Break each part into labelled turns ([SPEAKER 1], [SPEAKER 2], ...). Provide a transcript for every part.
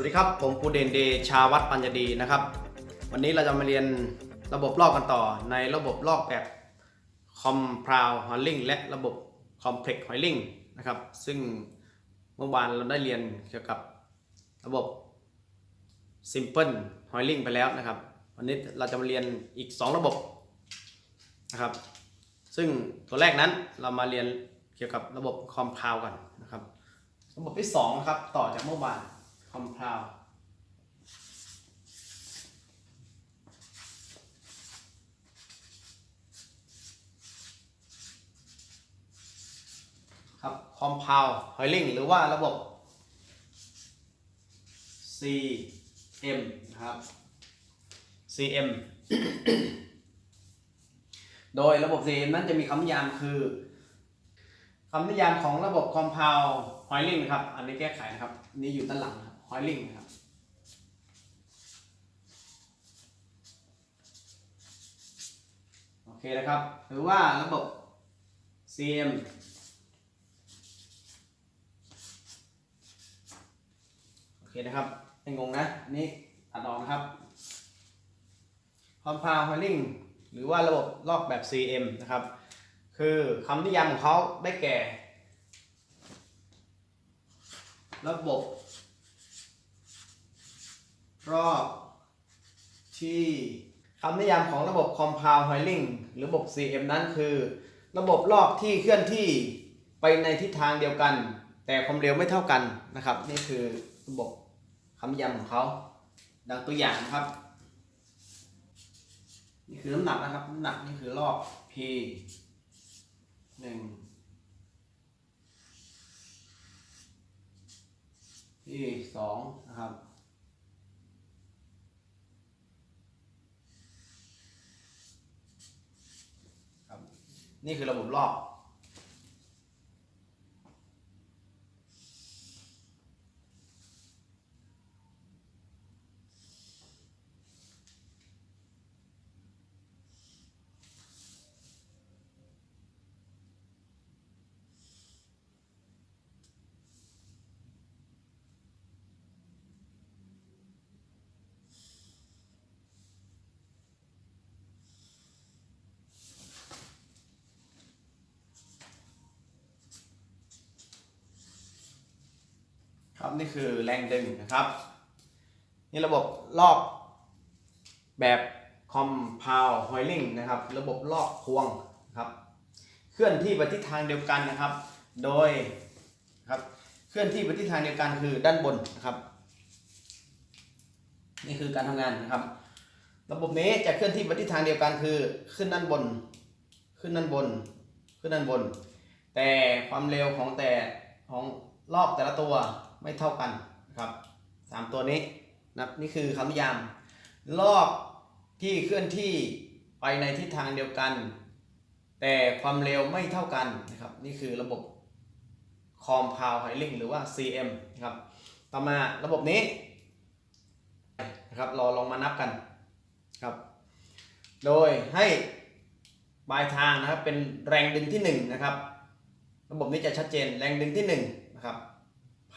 [SPEAKER 1] วัสดีครับ ผมปูเดนเดชาวัฒน์ปัญญดีนะครับ วันนี้เราจะมาเรียนระบบลอกกันต่อในระบบลอกแบบคอมพราวฮอลลิงและระบบคอมเพล็กซ์ฮอลลิงนะครับซึ่งเมื่อวานเราได้เรียนเกี่ยวกับระบบ Simple h o i l i n g ไปแล้วนะครับ วันนี้เราจะมาเรียนอีก 2 ระบบนะครับ ซึ่งตัวแรกนั้นเรามาเรียนเกี่ยวกับระบบคอมพาวกันนะครับ ระบบที่2นะครับต่อจากเมื่อวาน คอมพาวครับคอมพาวฮอยลิงหรือว่าระบบ CM นะครับ CM โดยระบบ CM นั้นจะมีคำนิยามคือคำนิยามของระบบ compound hoiling นะครับ อันนี้แก้ไขนะครับนนี่อยู่ด้านหลัง ครับ hoiling นะครับโอเคนะครับหรือว่าระบบ CM โอเคนะครับไม่งงนะอันนี่ตัดออกนะครับ compound hoiling หรือว่าระบบลอกแบบ CM นะครับ คือคำนิยามของเขาได้แก่ ระบบ รอบที่คำนิยามของระบบ compound hoiling หรือระบบ CM นั้นคือ ระบบรอบที่เคลื่อนที่ไปในทิศทางเดียวกัน แต่ความเร็วไม่เท่ากันนะครับ นี่คือระบบคำนิยามของเขา ดังตัวอย่างนะครับ นี่คือน้ำหนักนะครับ น้ำหนักนี่คือรอบ p หนึ่ง p สองนะครับ นี่คือระบบรอ บครับนี่คือแรงดึงนะครับ นี่ระบบลอกแบบ compound hoiling นะครับ ระบบลอกพวงนะครับเคลื่อนที่ไปทิศทางเดียวกันนะครับ โดยครับเคลื่อนที่ไปทิศทางเดียวกันคือด้านบนนะครับ นี่คือการทำงานนะครับ ระบบนี้จะเคลื่อนที่ไปทิศทางเดียวกันคือขึ้นด้านบน ขึ้นด้านบน ขึ้นด้านบน แต่ความเร็วของแต่ของรอบแต่ละตัว ไม่เท่ากันนะครับสามตัวนี้นับนี่คือคำนิยาม รอบที่เคลื่อนที่ไปในทิศทางเดียวกัน แต่ความเร็วไม่เท่ากันนะครับ นี่คือระบบ compound hailing หรือว่า CM นะครับ ต่อมาระบบนี้นะครับเราลองมานับกันครับ โดยให้ปลายทางนะครับเป็นแรงดึงที่1นะครับ ระบบนี้จะชัดเจนแรงดึงที่1นะครับ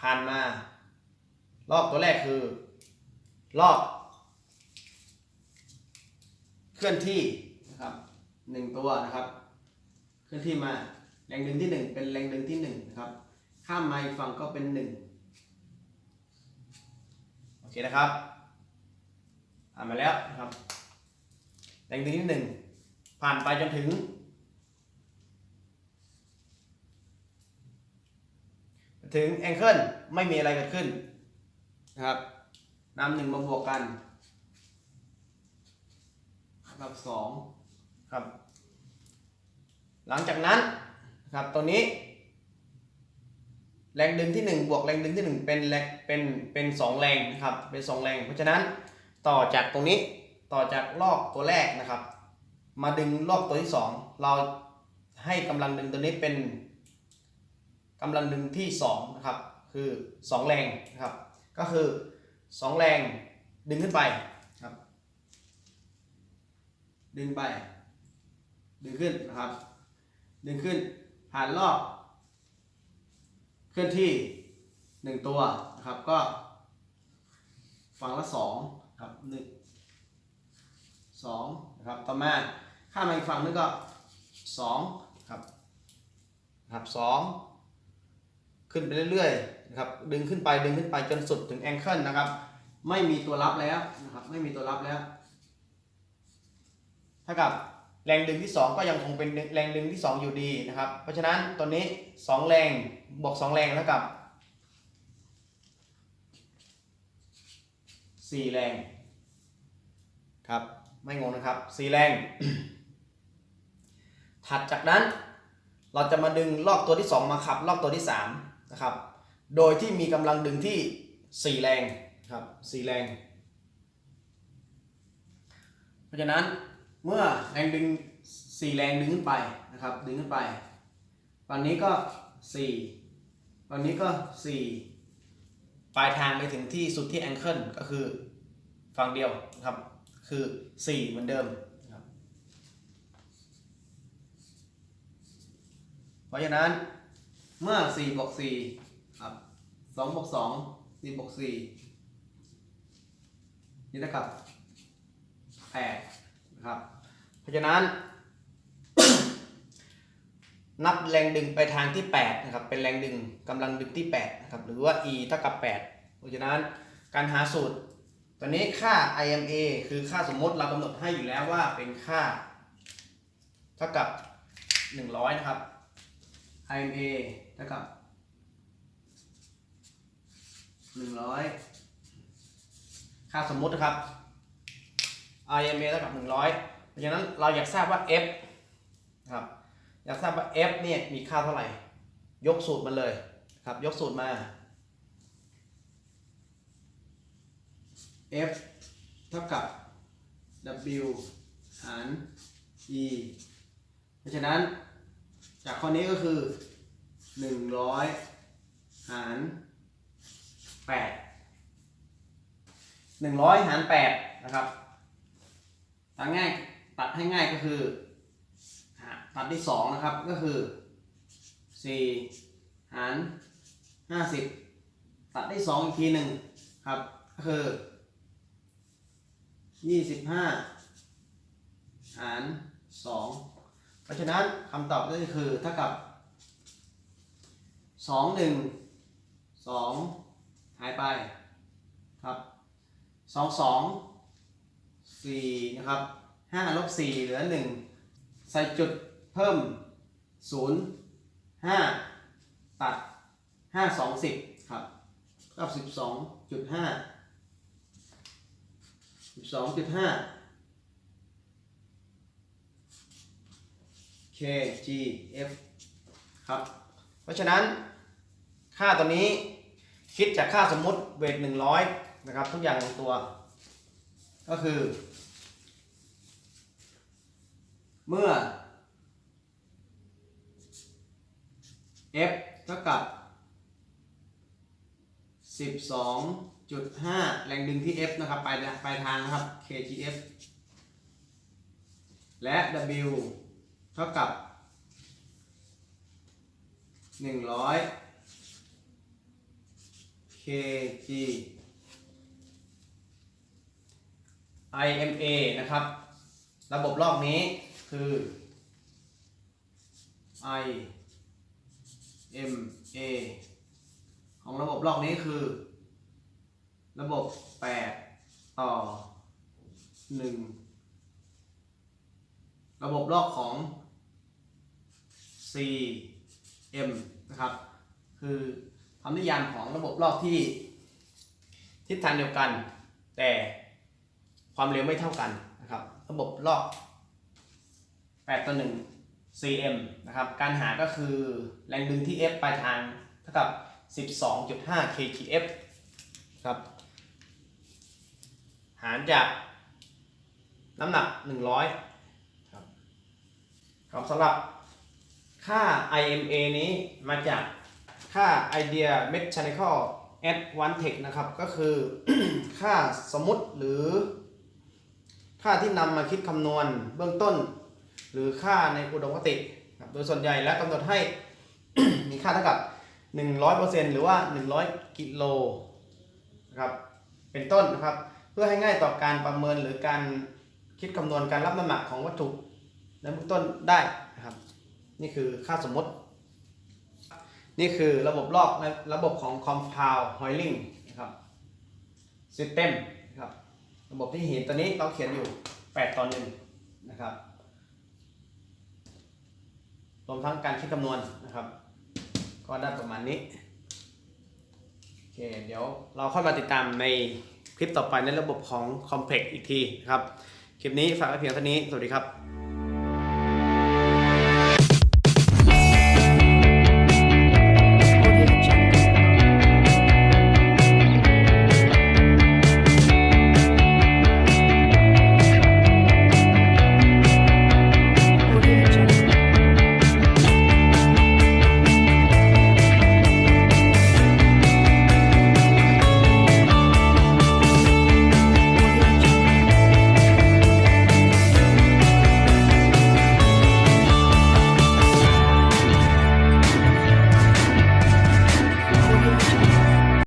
[SPEAKER 1] ผ่านมา รอบตัวแรกคือ รอบ เคลื่อนที่นะครับหนึ่งตัวนะครับ เคลื่อนที่มาแรงดึงที่หนึ่งเป็นแรงดึงที่หนึ่งนะครับ ข้ามมาอีกฝั่งก็เป็นหนึ่งโอเคนะครับผ่านมาแล้วนะครับ แรงดึงที่หนึ่งผ่านไปจนถึง ถึงแองเกิลไม่มีอะไรเกิดขึ้นนะครับนำหนึ่งมาบวกกันกับสองครับ หลังจากนั้นครับตัวนี้ แรงดึงที่ 1 บวกแรงดึงที่ 1 เป็นแรงเป็นเป็นสองแรงนะครับเป็นสองแรง เพราะฉะนั้นต่อจากตรงนี้ต่อจากลอกตัวแรกนะครับ มาดึงลอกตัวที่ 2 เราให้กำลังดึงตัวนี้เป็น กำลังดึงที่2นะครับคือ 2 แรงนะครับ ก็คือ 2 แรงดึงขึ้นไปครับ ดึงไป ดึงขึ้นนะครับ ดึงขึ้นผ่านรอบเคลื่อนที่ 1 ตัวนะครับก็ฝั่งละสองครับหนึ่งสองนะครับต่อมาข้ามมาอีกฝั่งนึงก็สองครับครับสอง ขึ้นไปเรื่อยๆนะครับดึงขึ้นไปดึงขึ้นไปจนสุดถึงแองเกิลนะครับ ไม่มีตัวรับแล้วนะครับไม่มีตัวรับแล้วเท่ากับแรงดึงที่ 2 ก็ยังคงเป็นแรงดึงที่ 2 อยู่ดีนะครับ เพราะฉะนั้นตัวนี้ 2 แรงบวก2แรงเท่ากับ 4 แรงครับไม่งงนะครับ 4 แรง ถัดจากนั้นเราจะมาดึงลอกตัวที่ 2 มาขับลอกตัวที่ 3 นะครับ โดยที่มีกำลังดึงที่ 4 แรงครับ4แรง เพราะฉะนั้นเมื่อแรงดึง 4 แรงดึงขึ้นไปนะครับดึงขึ้นไปฝั่งนี้ก็ 4ฝั่งนี้ก็ 4 ปลายทางไปถึงที่สุดที่แองเกิลก็คือฝั่งเดียวนะครับคือ 4 เหมือนเดิมเพราะฉะนั้น เมื่อ4บวก4ครับ2บวก2 4บวก4นี่เท่ากับ8นะครับ เพราะฉะนั้น นับแรงดึงไปทางที่8นะครับ เป็นแรงดึงกำลังดึงที่8นะครับ หรือว่า e เท่ากับ 8 เพราะฉะนั้นการหาสูตรตัวนี้ค่า IMA คือค่าสมมติเรากำหนดให้อยู่แล้วว่าเป็นค่า เท่ากับ 100 นะครับ IMA เท่ากับ100ค่าสมมุตินะครับ IMA เท่ากับ100เพราะฉะนั้นเราอยากทราบว่า F นะครับ อยากทราบว่า F เนี่ยมีค่าเท่าไหร่ ยกสูตรมาเลยครับ ยกสูตรมา F เท่ากับ W หาร E เพราะฉะนั้น จากข้อนี้ก็คือ100หาร8 100หาร8นะครับตัดง่ายตัดให้ง่ายก็คือตัดที่2นะครับก็คือ4หาร50ตัดได้2อีกทีหนึ่งครับ ก็คือ25หาร2เพ ราะฉะนั้นคำตอบก็คือเท่ากับ2 1 2หายไปครับ2 2 4นะครับ5ลบ4เหลือ1ใส่จุดเพิ่ม0 5ตัด5 2 10ครับก็ kgf ครับ เพราะฉะนั้นค่าตัวนี้คิดจากค่าสมมุติเวท 100 นะครับ ทุกอย่างลงตัว ก็คือ เมื่อ f เท่ากับ 12.5 แรงดึงที่ f นะครับไปไปลายทางนะครับ kgf และ w เท่ากับ100 kg IMA นะครับ ระบบรอบนี้คือ IMA ของระบบรอบนี้คือ ระบบ 8 ต่อ 1 ระบบรอบของ CM นะครับ คือคำนิยามของระบบรอบที่ทิศทางเดียวกัน แต่ความเร็วไม่เท่ากันนะครับ ระบบรอบ8ต่อ 1 cm นะครับ การหาก็คือแรงดึงที่ F ปลายทางเท่ากับ 12.5 kgf ครับ หารจากน้ำหนัก 100ครับ ครับสำหรับค่า IMA นี้มาจากค่า Idea Mechanical at One Tech นะครับ ก็คือค่าสมมติหรือ ค่าที่นำมาคิดคำนวณเบื้องต้น หรือค่าในอุดมคติครับโดยส่วนใหญ่แล้วกำหนดให้มีค่าเท่ากับ 100%หรือว่า 100 กิโลนะครับเป็นต้นนะครับ เพื่อให้ง่ายต่อการประเมินหรือการคิดคำนวณการรับน้ำหนักของวัตถุ ในเบื้องต้นได้นะครับ นี่คือค่าสมมติ นี่คือระบบลอกและระบบของ compound hauling นะครับ system นะครับระบบที่เห็นตัวนี้เราเขียนอยู่ 8 ต่อ1นะครับรวมทั้งการคิดคำนวณนะครับ ก็ได้ประมาณนี้โอเคเดี๋ยวเราค่อยมาติดตามในคลิปต่อไปในระบบของ Complex อีกทีนะครับ คลิปนี้ฝากไว้เพียงเท่านี้ สวัสดีครับ